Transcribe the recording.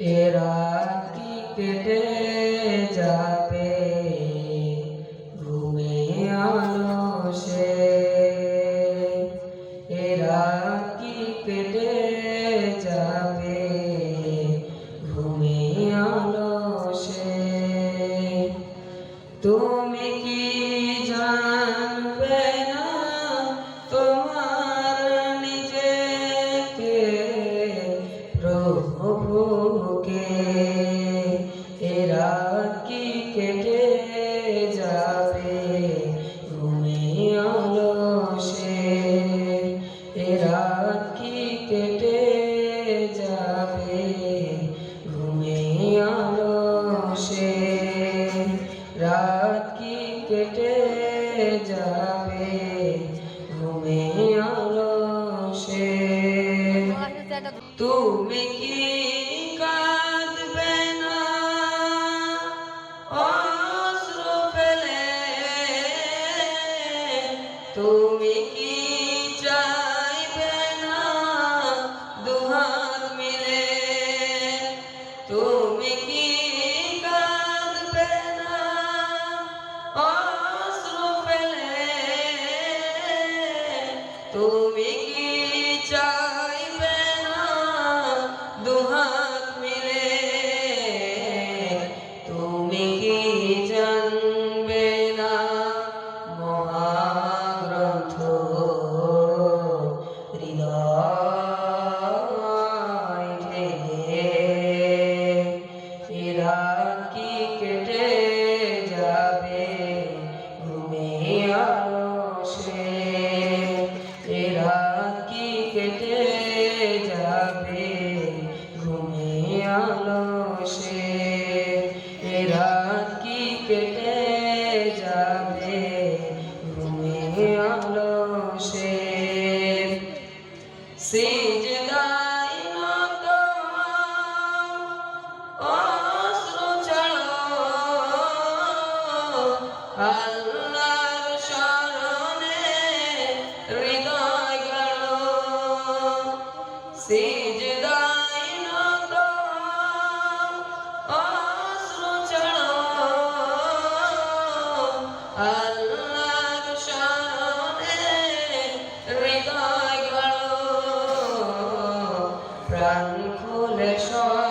এরা কি কেটে যাবে, ঘুমে আলো সে এরা কি কেটে যাবে, ঘুমে আলো সে তুমি কি যাবে ঘুমে আরশে। তুমি কি কাঁদবে না? অশ্রু ফেলে। তুমি তুমি কি চাও? সেজদায় নত অশ্রু ছাড়ো আল্লাহর শরণে হৃদয় গড়ো। সে প্রাণ খুলে সব